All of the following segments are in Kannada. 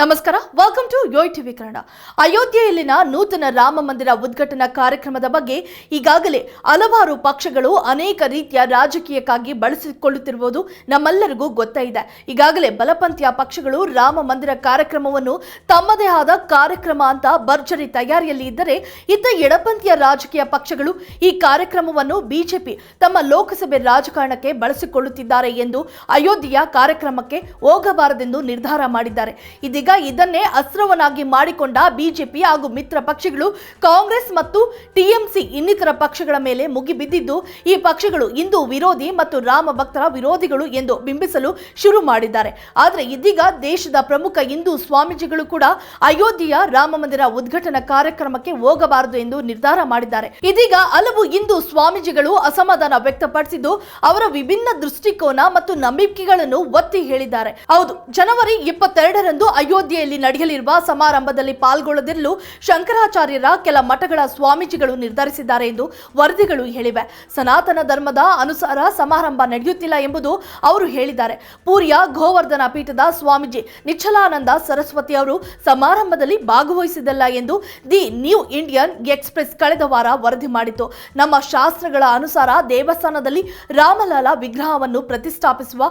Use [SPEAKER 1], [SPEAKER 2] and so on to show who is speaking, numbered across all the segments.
[SPEAKER 1] ನಮಸ್ಕಾರ welcome to Yoyo TV Kannada. ಅಯೋಧ್ಯೆಯಲ್ಲಿನ ನೂತನ ರಾಮ ಮಂದಿರ ಉದ್ಘಾಟನಾ ಕಾರ್ಯಕ್ರಮದ ಬಗ್ಗೆ ಈಗಾಗಲೇ ಹಲವಾರು ಪಕ್ಷಗಳು ಅನೇಕ ರೀತಿಯ ರಾಜಕೀಯಕ್ಕಾಗಿ ಬಳಸಿಕೊಳ್ಳುತ್ತಿರುವುದು ನಮ್ಮೆಲ್ಲರಿಗೂ ಗೊತ್ತೇ ಇದೆ. ಈಗಾಗಲೇ ಬಲಪಂಥೀಯ ಪಕ್ಷಗಳು ರಾಮ ಮಂದಿರ ಕಾರ್ಯಕ್ರಮವನ್ನು ತಮ್ಮದೇ ಆದ ಕಾರ್ಯಕ್ರಮ ಅಂತ ಭರ್ಜರಿ ತಯಾರಿಯಲ್ಲಿ ಇದ್ದರೆ ಇತ್ತ ಎಡಪಂಥೀಯ ರಾಜಕೀಯ ಪಕ್ಷಗಳು ಈ ಕಾರ್ಯಕ್ರಮವನ್ನು ಬಿಜೆಪಿ ತಮ್ಮ ಲೋಕಸಭೆ ರಾಜಕಾರಣಕ್ಕೆ ಬಳಸಿಕೊಳ್ಳುತ್ತಿದ್ದಾರೆ ಎಂದು ಅಯೋಧ್ಯೆಯ ಕಾರ್ಯಕ್ರಮಕ್ಕೆ ಹೋಗಬಾರದೆಂದು ನಿರ್ಧಾರ ಮಾಡಿದ್ದಾರೆ. ಇದೀಗ ಇದನ್ನೇ ಅಸ್ತ್ರವನ್ನಾಗಿ ಮಾಡಿಕೊಂಡ ಬಿಜೆಪಿ ಹಾಗೂ ಮಿತ್ರ ಪಕ್ಷಗಳು, ಕಾಂಗ್ರೆಸ್ ಮತ್ತು ಟಿಎಂಸಿ ಇನ್ನಿತರ ಪಕ್ಷಗಳ ಮೇಲೆ ಮುಗಿಬಿದ್ದಿದ್ದು ಈ ಪಕ್ಷಗಳು ಹಿಂದೂ ವಿರೋಧಿ ಮತ್ತು ರಾಮ ಭಕ್ತರ ವಿರೋಧಿಗಳು ಎಂದು ಬಿಂಬಿಸಲು ಶುರು ಮಾಡಿದ್ದಾರೆ. ಆದರೆ ಇದೀಗ ದೇಶದ ಪ್ರಮುಖ ಹಿಂದೂ ಸ್ವಾಮೀಜಿಗಳು ಕೂಡ ಅಯೋಧ್ಯೆಯ ರಾಮ ಮಂದಿರ ಉದ್ಘಾಟನಾ ಕಾರ್ಯಕ್ರಮಕ್ಕೆ ಹೋಗಬಾರದು ಎಂದು ನಿರ್ಧಾರ ಮಾಡಿದ್ದಾರೆ. ಇದೀಗ ಹಲವು ಹಿಂದೂ ಸ್ವಾಮೀಜಿಗಳು ಅಸಮಾಧಾನ ವ್ಯಕ್ತಪಡಿಸಿದ್ದು, ಅವರ ವಿಭಿನ್ನ ದೃಷ್ಟಿಕೋನ ಮತ್ತು ನಂಬಿಕೆಗಳನ್ನು ಒತ್ತಿ ಹೇಳಿದ್ದಾರೆ. ಹೌದು, ಜನವರಿ ಇಪ್ಪತ್ತೆರಡರಂದು ಅಯೋಧ್ಯೆಯಲ್ಲಿ ನಡೆಯಲಿರುವ ಸಮಾರಂಭದಲ್ಲಿ ಪಾಲ್ಗೊಳ್ಳದಿರಲು ಶಂಕರಾಚಾರ್ಯರ ಕೆಲ ಮಠಗಳ ಸ್ವಾಮೀಜಿಗಳು ನಿರ್ಧರಿಸಿದ್ದಾರೆ ಎಂದು ವರದಿಗಳು ಹೇಳಿವೆ. ಸನಾತನ ಧರ್ಮದ ಅನುಸಾರ ಸಮಾರಂಭ ನಡೆಯುತ್ತಿಲ್ಲ ಎಂಬುದು ಅವರು ಹೇಳಿದ್ದಾರೆ. ಪೂರಿಯ ಗೋವರ್ಧನ ಪೀಠದ ಸ್ವಾಮೀಜಿ ನಿಚ್ಚಲಾನಂದ ಸರಸ್ವತಿ ಅವರು ಸಮಾರಂಭದಲ್ಲಿ ಭಾಗವಹಿಸಿದಲ್ಲ ಎಂದು ದಿ ನ್ಯೂ ಇಂಡಿಯನ್ ಎಕ್ಸ್ಪ್ರೆಸ್ ಕಳೆದ ವಾರ ವರದಿ ಮಾಡಿತು ನಮ್ಮ ಶಾಸ್ತ್ರಗಳ ಅನುಸಾರ ದೇವಸ್ಥಾನದಲ್ಲಿ ರಾಮಲಾಲ ವಿಗ್ರಹವನ್ನು ಪ್ರತಿಷ್ಠಾಪಿಸುವ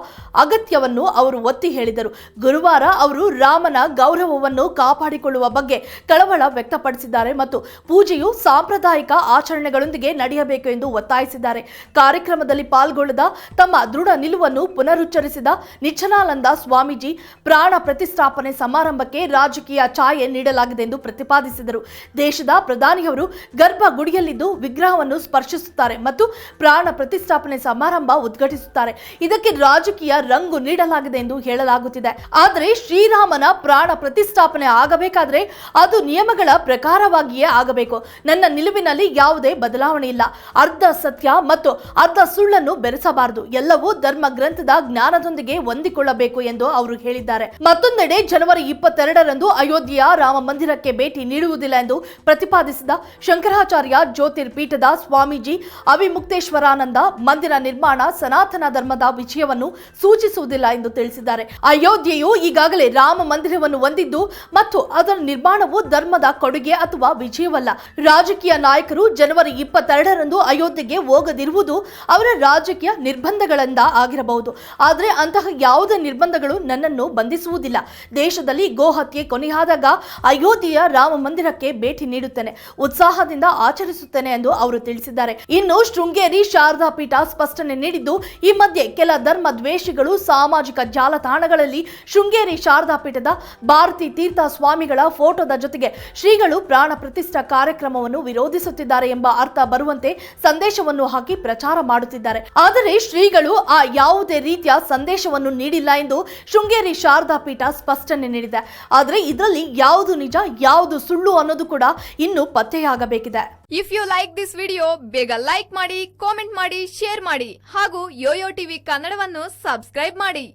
[SPEAKER 1] ಅಗತ್ಯವನ್ನು ಅವರು ಒತ್ತಿ ಹೇಳಿದರು. ಗುರುವಾರ ಅವರು ರಾಮನ ಗೌರವವನ್ನು ಕಾಪಾಡಿಕೊಳ್ಳುವ ಬಗ್ಗೆ ಕಳವಳ ವ್ಯಕ್ತಪಡಿಸಿದ್ದಾರೆ ಮತ್ತು ಪೂಜೆಯು ಸಾಂಪ್ರದಾಯಿಕ ಆಚರಣೆಗಳೊಂದಿಗೆ ನಡೆಯಬೇಕು ಎಂದು ಒತ್ತಾಯಿಸಿದ್ದಾರೆ. ಕಾರ್ಯಕ್ರಮದಲ್ಲಿ ಪಾಲ್ಗೊಳ್ಳದ ತಮ್ಮ ದೃಢ ನಿಲುವನ್ನು ಪುನರುಚ್ಚರಿಸಿದ ನಿಚ್ಚನಾನಂದ ಸ್ವಾಮೀಜಿ ಪ್ರಾಣ ಪ್ರತಿಷ್ಠಾಪನೆ ಸಮಾರಂಭಕ್ಕೆ ರಾಜಕೀಯ ಛಾಯೆ ನೀಡಲಾಗಿದೆ ಎಂದು ಪ್ರತಿಪಾದಿಸಿದರು. ದೇಶದ ಪ್ರಧಾನಿಯವರು ಗರ್ಭಗುಡಿಯಲ್ಲಿದ್ದು ವಿಗ್ರಹವನ್ನು ಸ್ಪರ್ಶಿಸುತ್ತಾರೆ ಮತ್ತು ಪ್ರಾಣ ಪ್ರತಿಷ್ಠಾಪನೆ ಸಮಾರಂಭ ಉದ್ಘಾಟಿಸುತ್ತಾರೆ. ಇದಕ್ಕೆ ರಾಜಕೀಯ ರಂಗು ನೀಡಲಾಗಿದೆ ಎಂದು ಹೇಳಲಾಗುತ್ತಿದೆ. ಆದರೆ ಶ್ರೀರಾಮನ ಪ್ರಾಣ ಪ್ರತಿಷ್ಠಾಪನೆ ಆಗಬೇಕಾದ್ರೆ ಅದು ನಿಯಮಗಳ ಪ್ರಕಾರವಾಗಿಯೇ ಆಗಬೇಕು. ನನ್ನ ನಿಲುವಿನಲ್ಲಿ ಯಾವುದೇ ಬದಲಾವಣೆ ಇಲ್ಲ. ಅರ್ಧ ಸತ್ಯ ಮತ್ತು ಅರ್ಧ ಸುಳ್ಳನ್ನು ಬೆರೆಸಬಾರದು. ಎಲ್ಲವೂ ಧರ್ಮ ಗ್ರಂಥದ ಜ್ಞಾನದೊಂದಿಗೆ ಹೊಂದಿಕೊಳ್ಳಬೇಕು ಎಂದು ಅವರು ಹೇಳಿದ್ದಾರೆ. ಮತ್ತೊಂದೆಡೆ ಜನವರಿ ಇಪ್ಪತ್ತೆರಡರಂದು ಅಯೋಧ್ಯೆಯ ರಾಮ ಮಂದಿರಕ್ಕೆ ಭೇಟಿ ನೀಡುವುದಿಲ್ಲ ಎಂದು ಪ್ರತಿಪಾದಿಸಿದ ಶಂಕರಾಚಾರ್ಯ ಜ್ಯೋತಿರ್ಪೀಠದ ಸ್ವಾಮೀಜಿ ಅವಿಮುಕ್ತೇಶ್ವರಾನಂದ ಮಂದಿರ ನಿರ್ಮಾಣ ಸನಾತನ ಧರ್ಮದ ವಿಜಯವನ್ನು ಸೂಚಿಸುವುದಿಲ್ಲ ಎಂದು ತಿಳಿಸಿದ್ದಾರೆ. ಅಯೋಧ್ಯೆಯು ಈಗಾಗಲೇ ರಾಮ ಮಂದಿರವನ್ನು ಹೊಂದಿದ್ದು ಮತ್ತು ಅದರ ನಿರ್ಮಾಣವು ಧರ್ಮದ ಕೊಡುಗೆ ಅಥವಾ ವಿಜಯವಲ್ಲ. ರಾಜಕೀಯ ನಾಯಕರು ಜನವರಿ ಇಪ್ಪತ್ತೆರಡರಂದು ಅಯೋಧ್ಯೆಗೆ ಹೋಗದಿರುವುದು ಅವರ ರಾಜಕೀಯ ನಿರ್ಬಂಧಗಳಿಂದ ಆಗಿರಬಹುದು. ಆದರೆ ಅಂತಹ ಯಾವುದೇ ನಿರ್ಬಂಧಗಳು ನನ್ನನ್ನು ಬಂಧಿಸುವುದಿಲ್ಲ. ದೇಶದಲ್ಲಿ ಗೋಹತ್ಯೆ ಕೊನೆಯಾದಾಗ ಅಯೋಧ್ಯೆಯ ರಾಮ ಮಂದಿರಕ್ಕೆ ಭೇಟಿ ನೀಡುತ್ತೇನೆ. ಉತ್ಸಾಹದಿಂದ ಆಚರಿಸುತ್ತೇನೆ ಎಂದು ಅವರು ತಿಳಿಸಿದ್ದಾರೆ. ಇನ್ನು ಶೃಂಗೇರಿ ಶಾರದಾ ಪೀಠ ಸ್ಪಷ್ಟನೆ ನೀಡಿದ್ದು, ಈ ಮಧ್ಯೆ ಕೆಲ ಧರ್ಮ ದ್ವೇಷಿಗಳು ಸಾಮಾಜಿಕ ಜಾಲತಾಣಗಳಲ್ಲಿ ಶೃಂಗೇರಿ ಶಾರದಾ ಪೀಠದ ಭಾರತಿ ತೀರ್ಥ ಸ್ವಾಮಿಗಳ ಫೋಟೋದ ಜೊತೆಗೆ ಶ್ರೀಗಳು ಪ್ರಾಣ ಪ್ರತಿಷ್ಠಾ ಕಾರ್ಯಕ್ರಮವನ್ನು ವಿರೋಧಿಸುತ್ತಿದ್ದಾರೆ ಎಂಬ ಅರ್ಥ ಬರುವಂತೆ ಸಂದೇಶವನ್ನು ಹಾಕಿ ಪ್ರಚಾರ ಮಾಡುತ್ತಿದ್ದಾರೆ. ಆದರೆ ಶ್ರೀಗಳು ಆ ಯಾವುದೇ ರೀತಿಯ ಸಂದೇಶವನ್ನು ನೀಡಿಲ್ಲ ಎಂದು ಶೃಂಗೇರಿ ಶಾರದಾ ಪೀಠ ಸ್ಪಷ್ಟನೆ ನೀಡಿದೆ. ಆದರೆ ಇದರಲ್ಲಿ ಯಾವುದು ನಿಜ, ಯಾವುದು ಸುಳ್ಳು ಅನ್ನೋದು ಕೂಡ ಇನ್ನು ಪತ್ತೆಯಾಗಬೇಕಿದೆ.
[SPEAKER 2] If you like this video ಬೇಗ ಲೈಕ್ ಮಾಡಿ ಕಾಮೆಂಟ್ ಮಾಡಿ ಶೇರ್ ಮಾಡಿ ಹಾಗೂ ಯೋಯೋ ಟಿವಿ ಕನ್ನಡವನ್ನು ಸಬ್ಸ್ಕ್ರೈಬ್ ಮಾಡಿ.